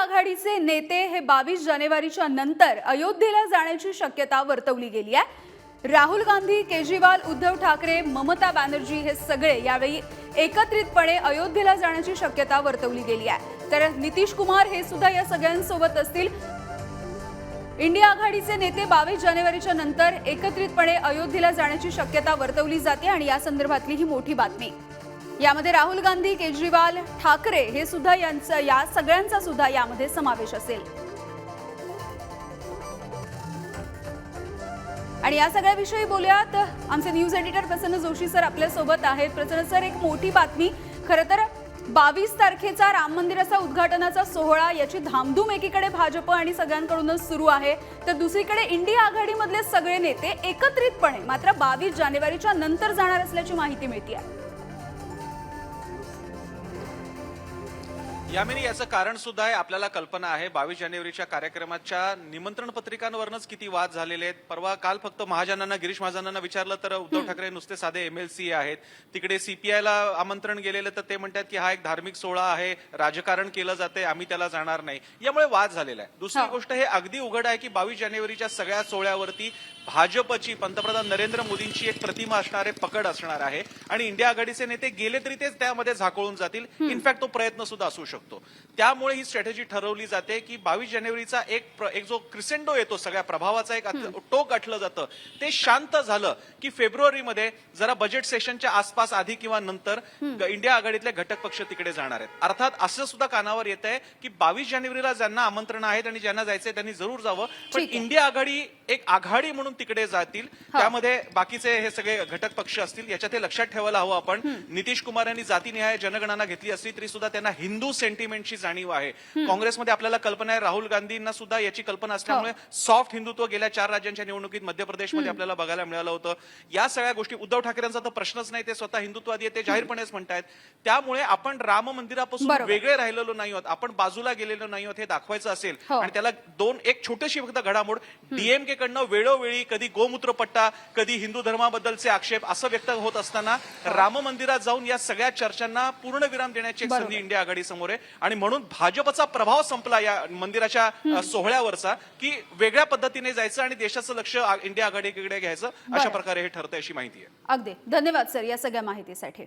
आघाडीचे नेते हे बावीस जानेवारीच्या नंतर अयोध्येला जाण्याची शक्यता वर्तवली गेली आहे. राहुल गांधी केजरीवाल उद्धव ठाकरे ममता बॅनर्जी हे सगळे यावेळी एकत्रितपणे अयोध्येला जाण्याची शक्यता वर्तवली गेली आहे. तर नितीश कुमार हे सुद्धा या सगळ्यांसोबत असतील. इंडिया आघाडीचे नेते बावीस जानेवारीच्या नंतर एकत्रितपणे अयोध्येला जाण्याची शक्यता वर्तवली जाते आणि या संदर्भातली ही मोठी बातमी. यामध्ये राहुल गांधी केजरीवाल ठाकरे हे सुद्धा यांचा या सगळ्यांचा सुद्धा यामध्ये समावेश असेल. आणि या सगळ्याविषयी बोलूयात. आमचे news editor Prasanna Joshi sir आपल्यासोबत आहेत. प्रसन्न सर एक मोठी बातमी. खरं तर बावीस तारखेचा राम मंदिराचा उद्घाटनाचा सोहळा याची धामधूम एकीकडे भाजप आणि सगळ्यांकडूनच सुरू आहे. तर दुसरीकडे इंडिया आघाडीमधले सगळे नेते एकत्रितपणे मात्र बावीस जानेवारीच्या नंतर जाणार असल्याची माहिती मिळते आहे यामिनी याचं कारण सुद्धा आहे आपल्याला कल्पना आहे. बावीस जानेवारीच्या कार्यक्रमाच्या निमंत्रण पत्रिकांवरच किती वाद झालेले आहेत. परवा काल फक्त महाजनांना गिरीश महाजनांना विचारलं तर उद्धव ठाकरे नुसते साधे एमएलसी आहेत. तिकडे सीपीआयला आमंत्रण गेलेलं तर ते म्हणतात की हा एक धार्मिक सोहळा आहे राजकारण केलं जाते आम्ही त्याला जाणार नाही. यामुळे वाद झालेला आहे. दुसरी हो. गोष्ट हे अगदी उघड आहे की बावीस जानेवारीच्या सगळ्या सोहळ्यावरती भाजपची पंतप्रधान नरेंद्र मोदींची एक प्रतिमा असणार आहे पकड असणार आहे. आणि इंडिया आघाडीचे नेते गेले तरी तेच त्यामध्ये झाकोळून जातील. इनफॅक्ट तो प्रयत्न सुद्धा असू शकतो. त्यामुळे ही स्ट्रॅटेजी ठरवली जाते की बावीस जानेवारीचा एक एक जो क्रिसेंडो येतो सगळ्या प्रभावाचा एक टोक गाठलं जातं. ते शांत झालं की फेब्रुवारीमध्ये जरा बजेट सेशनच्या आसपास आधी किंवा नंतर इंडिया आघाडीतले घटक पक्ष तिकडे जाणार आहेत. अर्थात असं सुद्धा कानावर येत आहे की बावीस जानेवारीला ज्यांना आमंत्रण आहेत आणि ज्यांना जायचंय त्यांनी जरूर जावं. पण. इंडिया आघाडी एक आघाडी म्हणून तिकडे जातील. त्यामध्ये बाकीचे हे सगळे घटक पक्ष असतील याच्यात हे लक्षात ठेवायला हवं आपण. नितीश कुमार यांनी जातीनिहाय जनगणना घेतली असली तरी सुद्धा त्यांना हिंदू सेंटिमेंटची जाणीव आहे. काँग्रेसमध्ये आपल्याला कल्पना आहे राहुल गांधींना सुद्धा याची कल्पना असल्यामुळे सॉफ्ट हिंदुत्व गेल्या चार राज्यांच्या निवडणुकीत मध्य प्रदेशमध्ये आपल्याला बघायला मिळालं होतं. या सगळ्या गोष्टी उद्धव ठाकरेंचा तर प्रश्नच नाही ते स्वतः हिंदुत्वादी आहेत ते जाहीरपणेच म्हणतायत. त्यामुळे आपण राम मंदिरापासून. वेगळे राहिलेलो नाही आहोत. आपण बाजूला गेलेलो नाही आहोत हे दाखवायचं असेल हो. आणि त्याला दोन एक छोटीशी फक्त घडामोड. डीएमके कडनं वेळोवेळी कधी गोमूत्र पट्टा कधी हिंदू धर्माबद्दलचे आक्षेप असं व्यक्त होत असताना राम मंदिरात जाऊन या सगळ्या चर्चांना पूर्ण विराम देण्याची एक. संधी इंडिया आघाडी समोर आहे. आणि म्हणून भाजपचा प्रभाव संपला या मंदिराच्या सोहळ्यावरचा की वेगळ्या पद्धतीने जायचं आणि देशाचं लक्ष इंडिया आघाडीकडे घ्यायचं अशा. प्रकारे हे ठरतंय अशी माहिती आहे. अगदी. धन्यवाद सर या सगळ्या माहितीसाठी.